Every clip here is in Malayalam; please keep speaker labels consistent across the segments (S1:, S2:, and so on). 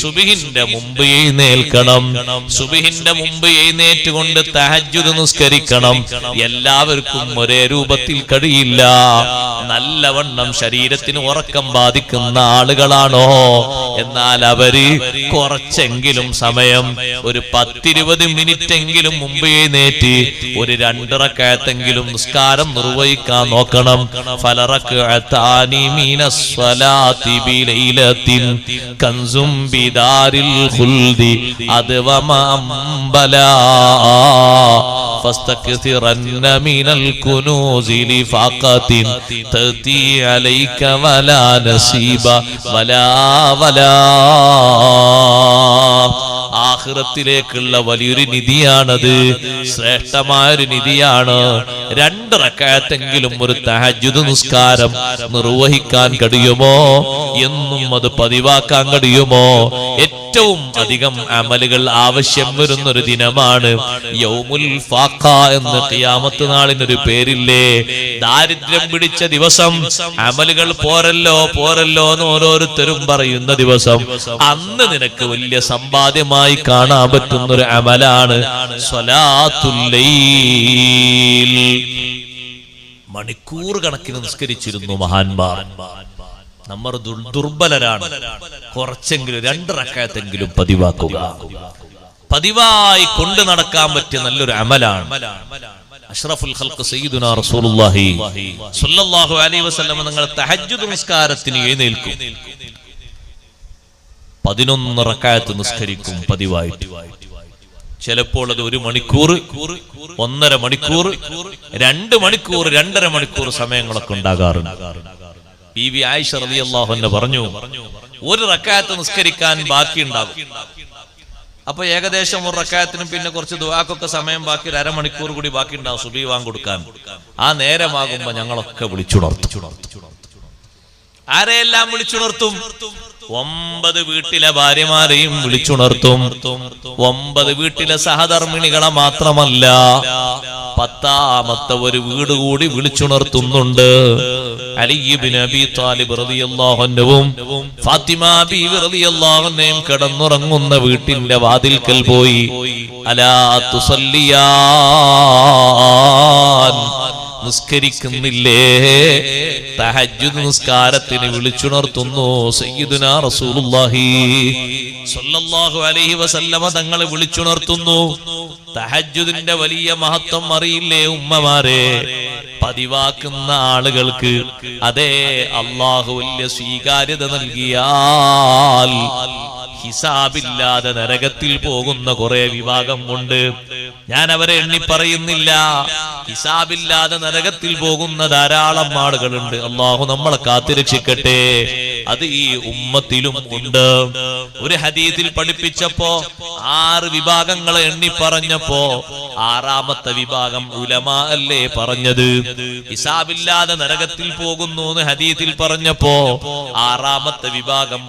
S1: സുബിഹിന്റെ മുമ്പ് എഴുന്നേൽക്കണം. സുബിഹിന്റെ മുമ്പ് എഴുന്നേറ്റുകൊണ്ട് തഹജ്ജുദ് നിസ്കരിക്കണം. എല്ലാവർക്കും ഒരേ രൂപത്തിൽ കഴിയില്ല. നല്ലവണ്ണം ശരീരത്തിന് ഉറക്കം ബാധിക്കുന്ന ആളുകളാണോ? എന്നാൽ അവർ കുറച്ചെങ്കിലും സമയം ഒരു പത്തിരുപത് മിനിറ്റ് എങ്കിലും മുമ്പ് എഴുന്നേറ്റ് ഒരു രണ്ടിറക്കയത്തെങ്കിലും നിസ്കാരം നിർവഹിക്കാൻ നോക്കണം. ഫലറക്കാനി മീനസ്വലാ കൻസും ബിദാരിൽ ഖുൽദി അദ്വമ അംബലാ فاستكثرن من الكنوز لفاقة تأتي عليك ولا نصيب ولا ولا ആഹ്റത്തിലേക്കുള്ള വലിയൊരു നിധിയാണത് ശ്രേഷ്ഠമായൊരു നിധിയാണ് രണ്ട് റക്കായത്തെങ്കിലും ഒരു തഹജുദ് നിസ്കാരം നിർവഹിക്കാൻ കഴിയുമോ? എന്നും അത് പതിവാക്കാൻ കഴിയുമോ? ഏറ്റവും അധികം അമലുകൾ ആവശ്യം വരുന്ന ഒരു ദിനമാണ് യൗമുൽ ഫാഖ എന്ന് ഖിയാമത്ത് നാളിനൊരു പേരില്ലേ? ദാരിദ്ര്യം പിടിച്ച ദിവസം അമലുകൾ പോരല്ലോ പോരല്ലോ എന്ന് ഓരോരുത്തരും പറയുന്ന ദിവസം. അന്ന് നിനക്ക് വലിയ സമ്പാദ്യമായി കാണാൻ പറ്റുന്ന ഒരു അമലാണ് സ്വലാത്തുല്ലൈൽ മണിക്കൂർ കണക്കിന് നിസ്കരിച്ചിരുന്നു മഹാന്മാർ. നമ്മൾ ദുർ- ദുർബലരാണ്. കുറച്ചെങ്കിലും രണ്ട് റക്കായത്തെങ്കിലും പതിവാക്കുക. പതിവായി കൊണ്ടു നടക്കാൻ പറ്റിയ നല്ലൊരു അമലാണ്. അഷ്റഫുൽ ഖൽഖ് സയ്യിദുനാ റസൂലുള്ളാഹി സ്വല്ലല്ലാഹു അലൈഹി വസല്ലം നിങ്ങൾ തഹജ്ജുദ് നിസ്കാരത്തിന് എഴുന്നേൽക്കും. പതിനൊന്ന് റക്കായത്ത് നിസ്കരിക്കും പതിവായിട്ട്. ചിലപ്പോൾ അത് ഒരു മണിക്കൂർ ഒന്നര മണിക്കൂർ രണ്ട് മണിക്കൂർ രണ്ടര മണിക്കൂർ സമയങ്ങളൊക്കെ ഉണ്ടാകാറുണ്ട്. ബി വി ആയിഷ റളിയല്ലാഹു അൻഹ പറഞ്ഞു ഒരു റക്കായത്ത് നിസ്കരിക്കാൻ ബാക്കിയുണ്ടാകും. അപ്പൊ ഏകദേശം ഒരു റക്കായത്തിനും പിന്നെ കുറച്ച് ദുവാക്കൊക്കെ സമയം ബാക്കി ഒരു അരമണിക്കൂർ കൂടി ബാക്കി ഉണ്ടാവും സുബി കൊടുക്കാൻ. ആ നേരമാകുമ്പോ ഞങ്ങളൊക്കെ വിളിച്ചുണർത്തും. ആരെയെല്ലാം വിളിച്ചുണർത്തും? ഒമ്പത് വീട്ടിലെ ഭാര്യമാരെയും വിളിച്ചുണർത്തും. ഒമ്പത് വീട്ടിലെ സഹധർമ്മിണികളെ മാത്രമല്ല പത്താമത്തെ ഒരു വീട് കൂടി വിളിച്ചുണർത്തുന്നുണ്ട്. റളിയല്ലാഹുവിനും ഫാത്തിമ കിടന്നുറങ്ങുന്ന വീട്ടിന്റെ വാതിൽക്കൽ പോയി. അലാ തുസല്ലിയാൻ നിസ്കരിക്കുന്നില്ലേ? തഹജ്ജുദ് നിസ്കാരത്തിന് വിളിച്ചുണർത്തുന്നു സയ്യിദുനാ റസൂലുള്ളാഹി. സ്വല്ലല്ലാഹു അലൈഹി വസല്ലമ തങ്ങളെ വിളിച്ചുണർത്തുന്നു. തഹജ്ജുദിന്റെ വലിയ മഹത്വം അറിയില്ലേ ഉമ്മമാരെ? പതിവാക്കുന്ന ആളുകൾക്ക് അതേ അള്ളാഹു വലിയ സ്വീകാര്യത നൽകിയാൽ ഹിസാബില്ലാതെ നരകത്തിൽ പോകുന്ന കുറെ വിഭാഗം ഉണ്ട്. ഞാൻ അവരെ എണ്ണി പറയുന്നില്ല. ഹിസാബില്ലാതെ നരകത്തിൽ പോകുന്ന ധാരാളം ആളുകളുണ്ട്. അള്ളാഹു നമ്മളെ കാത്തിരക്ഷിക്കട്ടെ. അത് ഈ ഉമ്മത്തിലും ഉണ്ട്. ഒരു ഹദീത്തിൽ പഠിപ്പിച്ചപ്പോ ആറ് വിഭാഗങ്ങളെ എണ്ണി പറഞ്ഞപ്പോ ആറാമത്തെ വിഭാഗം ഉലമാ അല്ലേ പറഞ്ഞത്? ഹിസാബില്ലാതെ നരകത്തിൽ പോകുന്നു എന്ന് ഹദീത്തിൽ പറഞ്ഞപ്പോ ആറാമത്തെ വിഭാഗം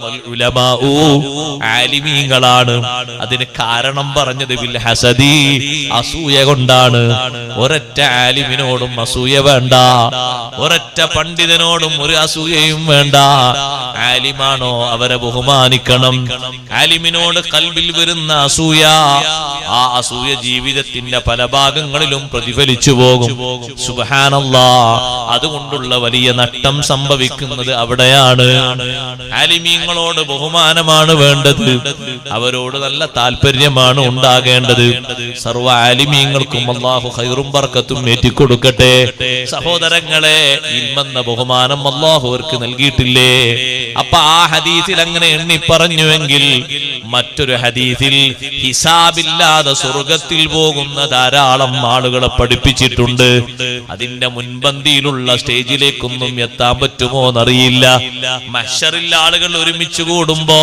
S1: ആലിമീങ്ങളാണ്. അതിന് കാരണം പറഞ്ഞത് ബിൽ ഹസദി അസൂയ കൊണ്ടാണ്. ഒരൊറ്റ ആലിമിനോടും അസൂയ വേണ്ട. ഒരൊറ്റ പണ്ഡിതനോടും ഒരു അസൂയയും വേണ്ട. ആലിമാണോ അവരെ ബഹുമാനിക്കണം? ആലിമിനോട് കൽബിൽ വരുന്ന അസൂയ. ആ അസൂയ ജീവിതത്തിന്റെ പല ഭാഗങ്ങളിലും പ്രതിഫലിച്ചു പോകും. സുബഹാനല്ലാ. അതുകൊണ്ടുള്ള വലിയ നട്ടം സംഭവിക്കുന്നത് അവിടെയാണ്. ആലിമീങ്ങളോട് ബഹുമാനമാണ് വേണ്ടത്. അവരോട് നല്ല താല്പര്യമാണ് ഉണ്ടാകേണ്ടത്. സർവ ആലിമീങ്ങൾക്കും അള്ളാഹു ഹൈറും ബർക്കത്തും ഏറ്റിക്കൊടുക്കട്ടെ. സഹോദരങ്ങളെ ഇൽമെന്ന ബഹുമാനം അള്ളാഹു അവർക്ക് നൽകിയിട്ടില്ലേ? അപ്പൊ ആ ഹദീസിൽ അങ്ങനെ എണ്ണി പറഞ്ഞുവെങ്കിൽ മറ്റൊരു ഹദീസിൽ ഹിസാബില്ലാതെ സ്വർഗത്തിൽ പോകുന്ന ധാരാളം ആളുകളെ പഠിപ്പിച്ചിട്ടുണ്ട്. അതിന്റെ മുൻപന്തിയിലുള്ള സ്റ്റേജിലേക്കൊന്നും എത്താൻ പറ്റുമോ എന്നറിയില്ല. മഷറിൽ ആളുകൾ ഒരുമിച്ച് കൂടുമ്പോ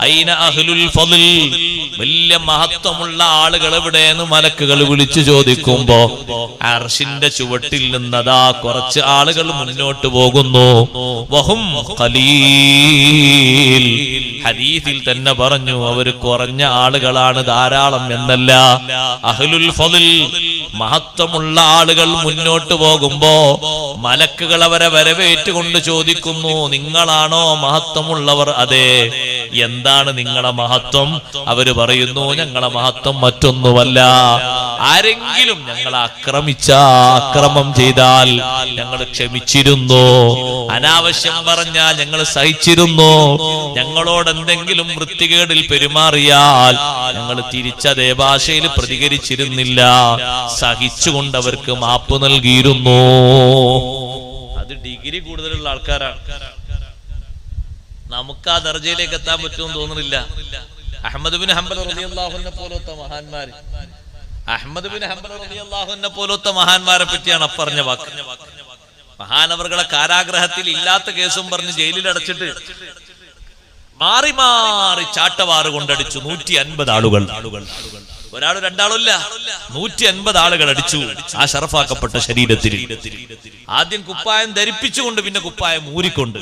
S1: അയിന അഹ്ലുൽ വലിയ മഹത്വമുള്ള ആളുകൾ എവിടെയെന്ന് മലക്കുകൾ വിളിച്ചു ചോദിക്കുമ്പോ അർഷിന്റെ ചുവട്ടിൽ നിന്നതാ കുറച്ച് ആളുകൾ മുന്നോട്ട് പോകുന്നു. വഹും ഹദീസിൽ തന്നെ പറഞ്ഞു അവർ കുറഞ്ഞ ആളുകളാണ് ധാരാളം എന്നല്ല. അഹ്ലുൽ ഫളിൽ മഹത്വമുള്ള ആളുകൾ മുന്നോട്ട് പോകുമ്പോ മലക്കുകൾ അവരെ വരവേറ്റുകൊണ്ട് ചോദിക്കുന്നു നിങ്ങളാണോ മഹത്വമുള്ളവർ? അതെ. എന്താണ് നിങ്ങളെ മഹത്വം? അവർ പറയുന്നു ഞങ്ങളെ മഹത്വം മറ്റൊന്നുമല്ല. ആരെങ്കിലും ഞങ്ങളെ ആക്രമിച്ച ആക്രമം ചെയ്താൽ ഞങ്ങൾ ക്ഷമിച്ചിരുന്നു. അനാവശ്യം പറഞ്ഞാൽ ഞങ്ങൾ സഹിച്ചിരുന്നു. ഞങ്ങളോട് എന്തെങ്കിലും വൃത്തികേടിൽ പെരുമാറിയാൽ ഞങ്ങൾ തിരിച്ചതേ ഭാഷയിൽ പ്രതികരിച്ചിരുന്നില്ല. സഹിച്ചുകൊണ്ട് അവർക്ക് മാപ്പ് നൽകിയിരുന്നു. അത് ഡിഗ്രി കൂടുതലുള്ള ആൾക്കാരാണ്. നമുക്ക് ആ ദർജയിലേക്ക് എത്താൻ പറ്റുമെന്ന് തോന്നുന്നില്ല. അഹമ്മദ് ബിൻ ഹംബൽ റളിയല്ലാഹുവിനെ പോലത്തെ മഹാന്മാര്. അഹമ്മദ് ബിൻ ഹംബൽ റളിയല്ലാഹുവിനെ പോലത്തെ മഹാന്മാരെ പറ്റിയാണ് അപ്പറഞ്ഞ വാക്ക്. മഹാനവറുകളെ കാരാഗ്രഹത്തിൽ ഇല്ലാത്ത കേസും പറഞ്ഞ് ജയിലിൽ അടച്ചിട്ട് മാറി മാറി ചാട്ടവാറ് കൊണ്ടടിച്ചു നൂറ്റി അൻപത് ആളുകൾ. ഒരാൾ രണ്ടാളില്ല നൂറ്റി അൻപത് ആളുകൾ അടിച്ചു. ആ ഷറഫാക്കപ്പെട്ട ശരീരത്തിൽ. ആദ്യം കുപ്പായം ധരിപ്പിച്ചുകൊണ്ട് പിന്നെ കുപ്പായം ഊരിക്കൊണ്ട്.